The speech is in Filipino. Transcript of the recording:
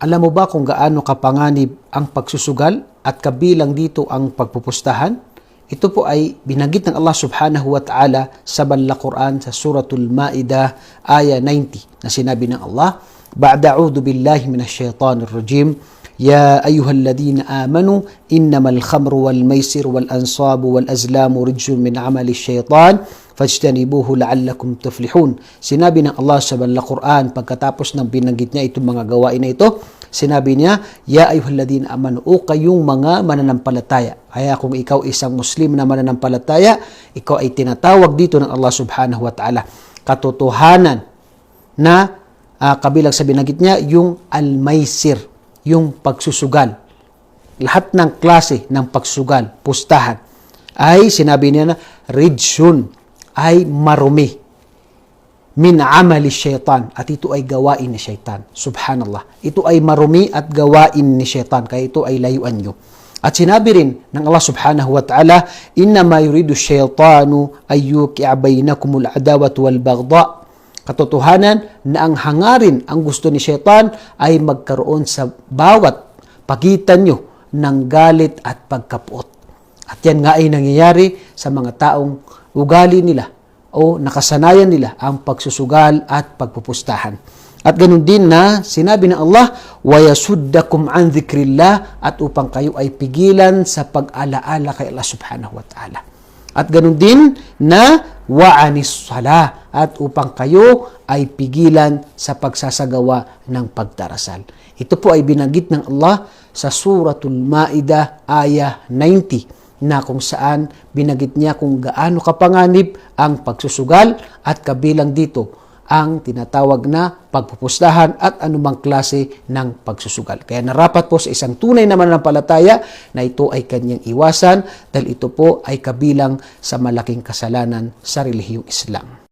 Alam mo ba kung gaano kapanganib ang pagsusugal at kabilang dito ang pagpupustahan? Ito po ay binanggit ng Allah subhanahu wa ta'ala sa banla Quran sa suratul Ma'idah aya 90 na sinabi ng Allah, Ba'da a'udhu billahi minash shaitanir rajim, يا أيها الذين آمنوا إنما الخمر والميسر والأنصاب والأزلام رجس من عمل الشيطان فاجتنبوه لعلكم تفلحون Sinabi ng Allah sa banla Quran pagkatapos ng binanggit niya itong mga gawain na ito, sinabi niya, Ya ayyuhalladhina amanu, o kayong mga mananampalataya. Kaya kung ikaw isang Muslim na mananampalataya, ikaw ay tinatawag dito ng Allah subhanahu wa ta'ala. Katotohanan na ah, kabilang sa binanggit niya, yung al-maisir, yung pagsusugal. Lahat ng klase ng pagsugal, pustahan, ay sinabi niya na rijsun, ay marumi min amali syaitan at ito ay gawain ni syaitan. Subhanallah. Ito ay marumi at gawain ni syaitan kaya ito ay layuan nyo. At sinabi rin ng Allah subhanahu wa ta'ala, Inna ma yuridu syaitanu ayyuki'a bainakumul adawat wal bagda Katotohanan na ang hangarin, ang gusto ni syaitan ay magkaroon sa bawat pagitan nyo ng galit at pagkapuot. At yan nga ay nangyayari sa mga taong ugali nila o nakasanayan nila ang pagsusugal at pagpupustahan. At ganun din na sinabi ng Allah, وَيَسُدَّكُمْ عَنْ ذِكْرِ اللَّهِ At upang kayo ay pigilan sa pag-alaala kay Allah subhanahu wa ta'ala. At ganun din na wa'anis sala at upang kayo ay pigilan sa pagsasagawa ng pagdarasal. Ito po ay binanggit ng Allah sa Suratul Ma'idah aya 90 na kung saan binagit niya kung gaano kapanganib ang pagsusugal at kabilang dito ang tinatawag na pagpupustahan at anumang klase ng pagsusugal. Kaya narapat po sa isang tunay na mananampalataya na ito ay kanyang iwasan dahil ito po ay kabilang sa malaking kasalanan sa relihiyong Islam.